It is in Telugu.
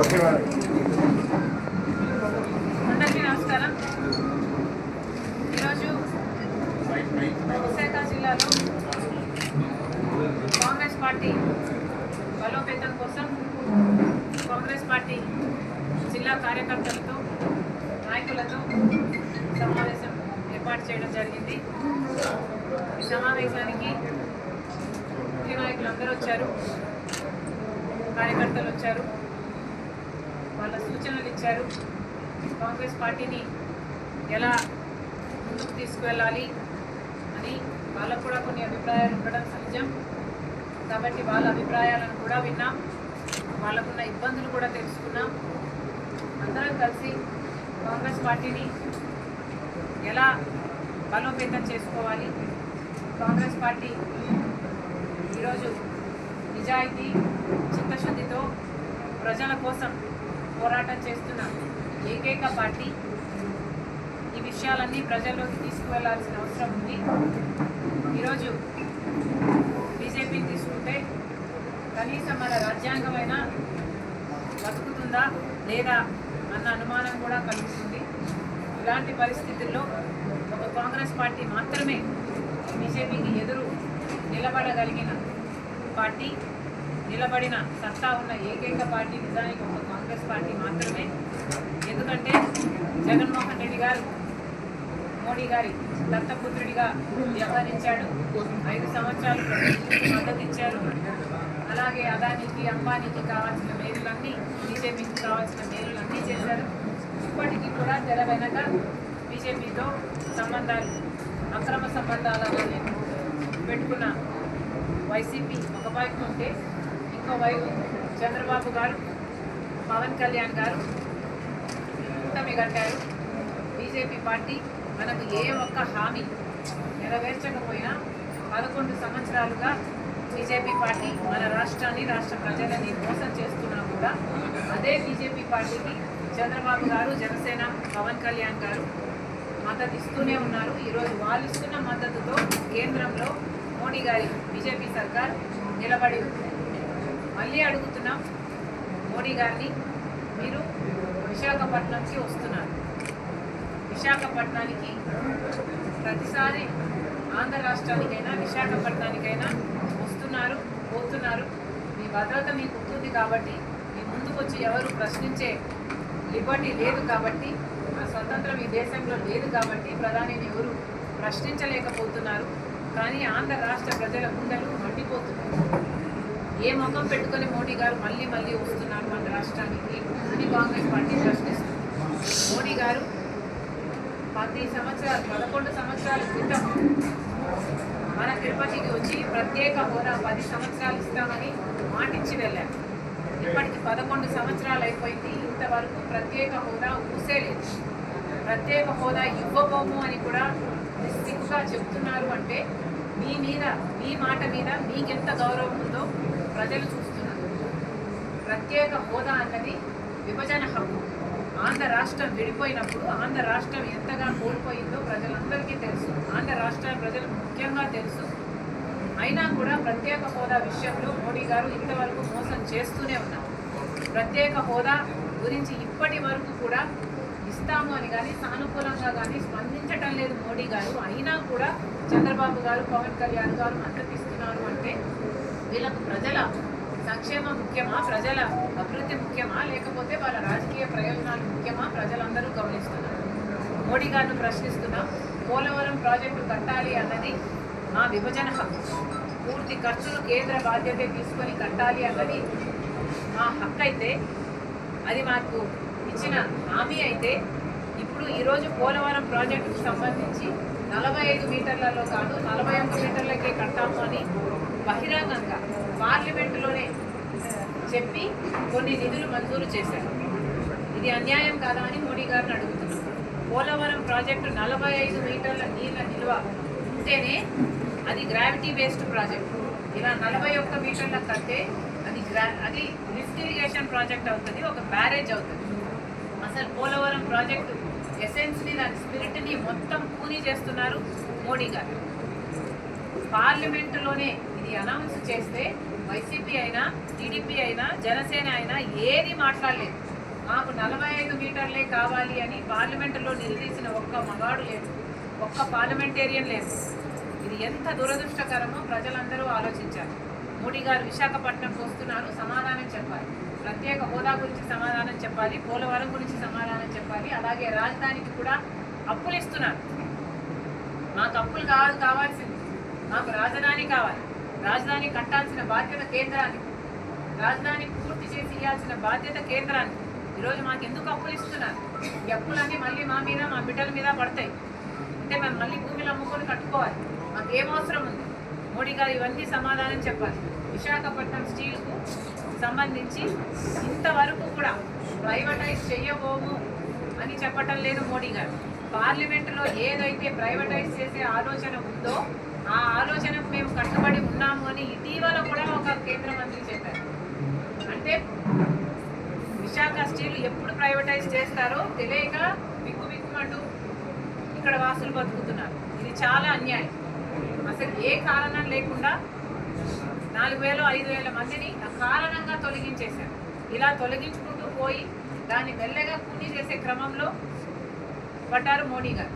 ఓకే అందరికీ నమస్కారం. ఈరోజు విశాఖ జిల్లాలో కాంగ్రెస్ పార్టీ బలోపేతం కోసం కాంగ్రెస్ పార్టీ జిల్లా కార్యకర్తలతో నాయకులతో సమావేశం ఏర్పాటు చేయడం జరిగింది. ఈ సమావేశానికి ముఖ్య నాయకులు అందరూ వచ్చారు. కార్యకర్తలు వచ్చారు. వాళ్ళ సూచనలు ఇచ్చారు. కాంగ్రెస్ పార్టీని ఎలా ముందుకు తీసుకువెళ్ళాలి అని వాళ్ళకు కూడా కొన్ని అభిప్రాయాలు ఉండడం సహజం. కాబట్టి వాళ్ళ అభిప్రాయాలను కూడా విన్నాం. వాళ్ళకున్న ఇబ్బందులు కూడా తెలుసుకున్నాం. అందరం కలిసి కాంగ్రెస్ పార్టీని ఎలా బలోపేతం చేసుకోవాలి? కాంగ్రెస్ పార్టీ ఈరోజు నిజాయితీ చిత్తశుద్ధితో ప్రజల కోసం పోరాటం చేస్తున్న ఏకైక పార్టీ. ఈ విషయాలన్నీ ప్రజల్లోకి తీసుకువెళ్ళాల్సిన అవసరం ఉంది. ఈరోజు బీజేపీని తీసుకుంటే కనీసం మన రాజ్యాంగమైనా బతుకుతుందా లేదా అన్న అనుమానం కూడా కలుగుతుంది. ఇలాంటి పరిస్థితుల్లో ఒక కాంగ్రెస్ పార్టీ మాత్రమే బీజేపీకి ఎదురు నిలబడగలిగిన పార్టీ నిలబడిన సత్తా ఉన్న ఏకైక పార్టీ నిజానికి ఒక కాంగ్రెస్ పార్టీ మాత్రమే. ఎందుకంటే జగన్మోహన్ రెడ్డి గారు మోడీ గారి దత్తపుత్రుడిగా వ్యవహరించాడు. ఐదు సంవత్సరాలు మద్దతు ఇచ్చారు. అలాగే అదానికి అంబానీకి కావాల్సిన మేలులన్నీ బీజేపీకి కావాల్సిన మేలులన్నీ చేశారు. ఇప్పటికీ కూడా తెర వెనక బీజేపీతో సంబంధాలు అక్రమ సంబంధాలను పెట్టుకున్న వైసీపీ ఒక వైపు ఉంటే ఇంకో వైపు చంద్రబాబు గారు పవన్ కళ్యాణ్ గారు కూటమి కట్టారు. బీజేపీ పార్టీ మనకు ఏ ఒక్క హామీ నెరవేర్చకపోయినా పదకొండు సంవత్సరాలుగా బీజేపీ పార్టీ మన రాష్ట్రాన్ని రాష్ట్ర ప్రజలని మోసం చేస్తున్నా కూడా అదే బీజేపీ పార్టీకి చంద్రబాబు గారు జనసేన పవన్ కళ్యాణ్ గారు మద్దతు ఇస్తూనే ఉన్నారు. ఈరోజు వాళ్ళు ఇస్తున్న మద్దతుతో కేంద్రంలో మోడీ గారి బీజేపీ సర్కార్ నిలబడి ఉంది. మళ్ళీ అడుగుతున్నాం మోడీ గారిని మీరు విశాఖపట్నంకి వస్తున్నారు. విశాఖపట్నానికి ప్రతిసారి ఆంధ్ర రాష్ట్రానికైనా విశాఖపట్నానికైనా వస్తున్నారు పోతున్నారు. మీ భద్రత మీకు ఉంటుంది కాబట్టి మీ ముందుకొచ్చి ఎవరు ప్రశ్నించే లిబర్టీ లేదు కాబట్టి ఆ స్వతంత్రం ఈ దేశంలో లేదు కాబట్టి ప్రధానిని ఎవరు ప్రశ్నించలేకపోతున్నారు. కానీ ఆంధ్ర రాష్ట్ర ప్రజల గుండెలు మండిపోతున్నారు ఏ ముఖం పెట్టుకొని మోడీ గారు మళ్ళీ మళ్ళీ వస్తున్నారు మన రాష్ట్రానికి అని కాంగ్రెస్ పార్టీ ప్రశ్నిస్తుంది. మోడీ గారు పది సంవత్సరాలు పదకొండు సంవత్సరాల క్రితం మన తిరుపతికి వచ్చి ప్రత్యేక హోదా పది సంవత్సరాలు ఇస్తామని మాటిచ్చి వెళ్ళారు. ఇప్పటికి పదకొండు సంవత్సరాలు అయిపోయింది ఇంతవరకు ప్రత్యేక హోదా ఊసే లేదు. ప్రత్యేక హోదా ఇవ్వబోము అని కూడా నిశ్చితంగా చెప్తున్నారు అంటే మీ మీద మీ మాట మీద మీకెంత గౌరవం ఉందో ప్రజలు చూస్తున్నారు. ప్రత్యేక హోదా అన్నది విభజన హక్కు. ఆంధ్ర రాష్ట్రం విడిపోయినప్పుడు ఆంధ్ర రాష్ట్రం ఎంతగా కోల్పోయిందో ప్రజలందరికీ తెలుసు. ఆంధ్ర రాష్ట్ర ప్రజలు ముఖ్యంగా తెలుసు. అయినా కూడా ప్రత్యేక హోదా విషయంలో మోడీ గారు ఇంతవరకు మోసం చేస్తూనే ఉన్నారు. ప్రత్యేక హోదా గురించి ఇప్పటి వరకు కూడా ఇస్తాము అని కానీ సానుకూలంగా కానీ స్పందించటం లేదు మోడీ గారు. అయినా కూడా చంద్రబాబు గారు పవన్ కళ్యాణ్ గారు మద్దతు ఇస్తున్నారు అంటే వీళ్ళకు ప్రజల సంక్షేమం ముఖ్యమా? ప్రజల అభివృద్ధి ముఖ్యమా? లేకపోతే వాళ్ళ రాజకీయ ప్రయోజనాలు ముఖ్యమా? ప్రజలందరూ గమనిస్తున్నారు. మోడీ గారిని ప్రశ్నిస్తున్నాం. పోలవరం ప్రాజెక్టు కట్టాలి అన్నది మా విభజన హక్కు. పూర్తి ఖర్చులు కేంద్ర బాధ్యత తీసుకొని కట్టాలి అన్నది మా హక్కు అయితే అది మాకు ఇచ్చిన హామీ అయితే ఇప్పుడు ఈరోజు పోలవరం ప్రాజెక్టుకు సంబంధించి నలభై ఐదు మీటర్లలో కాదు నలభై ఒక్క మీటర్లకే కట్టాము అని బహిరంగంగా పార్లమెంటులోనే చెప్పి కొన్ని నిధులు మంజూరు చేశారు. ఇది అన్యాయం కాదా అని మోడీ గారిని అడుగుతున్నాం. పోలవరం ప్రాజెక్టు నలభై ఐదు మీటర్ల నీళ్ళ నిల్వ ఉంటేనే అది గ్రావిటీ బేస్డ్ ప్రాజెక్టు. ఇలా నలభై ఒక్క మీటర్ల కట్టే అది గ్రా అది లిఫ్ట్ ఇరిగేషన్ ప్రాజెక్ట్ అవుతుంది ఒక బ్యారేజ్ అవుతుంది. అసలు పోలవరం ప్రాజెక్టు ఎసెన్స్ని దాని స్పిరిట్ని మొత్తం పూని చేస్తున్నారు మోడీ గారు. పార్లమెంటులోనే ఇది అనౌన్స్ చేస్తే వైసీపీ అయినా టీడీపీ అయినా జనసేన అయినా ఏది మాట్లాడలేదు. మాకు నలభై ఐదు మీటర్లే కావాలి అని పార్లమెంటులో నిలదీసిన ఒక్క మగాడు లేదు. ఒక్క పార్లమెంటేరియన్ లేదు. ఇది ఎంత దురదృష్టకరమో ప్రజలందరూ ఆలోచించారు. మోడీ గారు విశాఖపట్నంకు వస్తున్నారు సమాధానం చెప్పాలి. ప్రత్యేక హోదా గురించి సమాధానం చెప్పాలి పోలవరం గురించి సమాధానం చెప్పాలి. అలాగే రాజధానికి కూడా అప్పులు ఇస్తున్నారు. మాకు అప్పులు కావాలి కావాల్సింది మాకు రాజధాని కావాలి. రాజధాని కట్టాల్సిన బాధ్యత కేంద్రానికి. రాజధాని పూర్తి చేసి ఇవ్వాల్సిన బాధ్యత కేంద్రానికి. ఈరోజు మాకు ఎందుకు అప్పులు ఇస్తున్నారు? ఈ అప్పులన్నీ మళ్ళీ మా మీద మా బిడ్డల మీద పడతాయి. అంటే మేము మళ్ళీ భూమిలో అమ్ముకొని కట్టుకోవాలి. మాకు ఏం అవసరం ఉంది? మోడీ గారు ఇవన్నీ సమాధానం చెప్పాలి. విశాఖపట్నం స్టీల్కు సంబంధించి ఇంతవరకు కూడా ప్రైవేటైజ్ చెయ్యబోము అని చెప్పటం లేదు మోడీ గారు. పార్లమెంటులో ఏదైతే ప్రైవేటైజ్ చేసే ఆలోచన ఉందో ఆ ఆలోచనకు మేము కట్టుబడి ఉన్నాము అని ఇటీవల కూడా ఒక కేంద్ర మంత్రి చెప్పారు. అంటే విశాఖ స్టీల్ ఎప్పుడు ప్రైవేటైజ్ చేస్తారో తెలియక బిక్కు బిక్కుమంటూ ఇక్కడ వాసులు బతుకుతున్నారు. ఇది చాలా అన్యాయం. అసలు ఏ కారణం లేకుండా నాలుగు వేలు ఐదు వేల మందిని అకారణంగా తొలగించేశారు. ఇలా తొలగించుకుంటూ పోయి దాన్ని మెల్లగా కూని చేసే క్రమంలో పడ్డారు మోడీ గారు.